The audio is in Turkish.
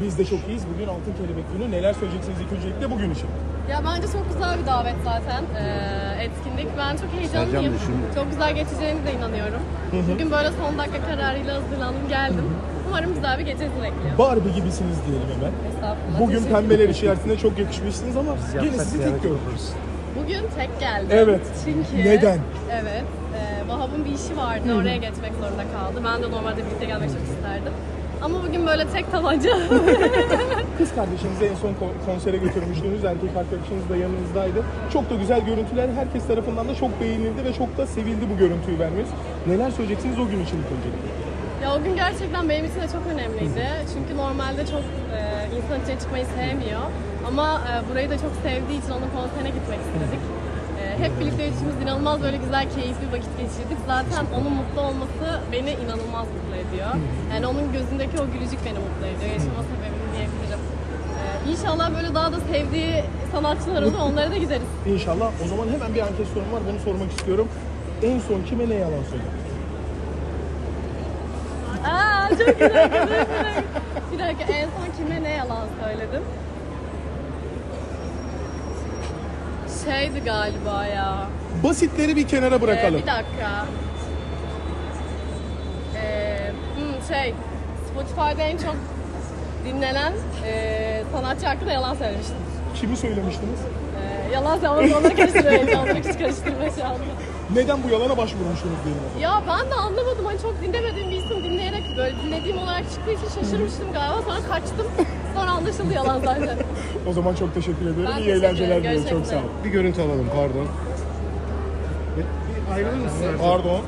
Biz de çok iyiyiz. Bugün Altın Kelebek Günü. Neler söyleyeceksiniz ilk öncelikle bugün için? Ya bence çok güzel bir davet zaten ee, etkinlik. Ben çok heyecanlıyım. Çok güzel geçeceğine de inanıyorum. Bugün böyle son dakika kararıyla hazırlandım geldim. Umarım güzel bir gece bekliyor. Barbie gibisiniz diyelim hemen. Estağfurullah. Bugün Teşekkür pembeler içerisinde çok yakışmışsınız ama yine Yapsak sizi tek oluruz. Bugün tek geldim. Evet. Çünkü... Neden? Evet. E, Vahap'ın bir işi vardı. Oraya geçmek zorunda kaldı. Ben de normalde birlikte gelmek çok isterdim. Ama bugün böyle tek tabanca. Kız kardeşinizi en son ko- konsere götürmüştünüz. Erkek arkadaşınız da yanınızdaydı. Çok da güzel görüntüler. Herkes tarafından da çok beğenildi ve çok da sevildi bu görüntüyü vermeniz. Neler söyleyeceksiniz o gün için ilk öncelikle? ya o gün gerçekten benim için de çok önemliydi. Çünkü normalde çok e, insan içine çıkmayı sevmiyor. Ama e, burayı da çok sevdiği için onun konserine gitmek istedik. E, hep birlikte üçümüz inanılmaz böyle güzel, keyifli vakit geçirdik. Zaten onun mutlu olması beni inanılmaz mutlu ediyor. Yani onun gözündeki o gülücük beni mutlu ediyor. Yaşama sebebim diyebilirim. E, İnşallah böyle daha da sevdiği sanatçılar olur, onlara da gideriz. İnşallah. O zaman hemen bir anket sorum var. Bunu sormak istiyorum. En son kime ne yalan söylediniz? Aa çok güzel, güzel, güzel. Bir dakika, en son kime ne yalan söyledim? Şeydi galiba ya. Basitleri bir kenara Ee, bırakalım. bir dakika. Ee, hmm, şey, Spotify'da en çok dinlenen e, sanatçı hakkında yalan söylemiştim. Kimi söylemiştiniz? Ee, yalan söylemek onları karıştırmayın. Onları karıştırma şu anda. Neden bu yalana başvurmuştunuz diyelim. Ya ben de anlamadım. Hani çok dinlemediğim bir isim dinleyerek böyle dinlediğim olarak çıktığı için şaşırmıştım galiba. Sonra kaçtım. Sonra anlaşıldı yalan zaten. O zaman çok teşekkür ediyorum. Ben İyi teşekkür eğlenceler ederim. diliyorum. Çok Görüşmek sağ üzere. olun. Bir görüntü alalım pardon. Bir ayrılır mısınız? Pardon.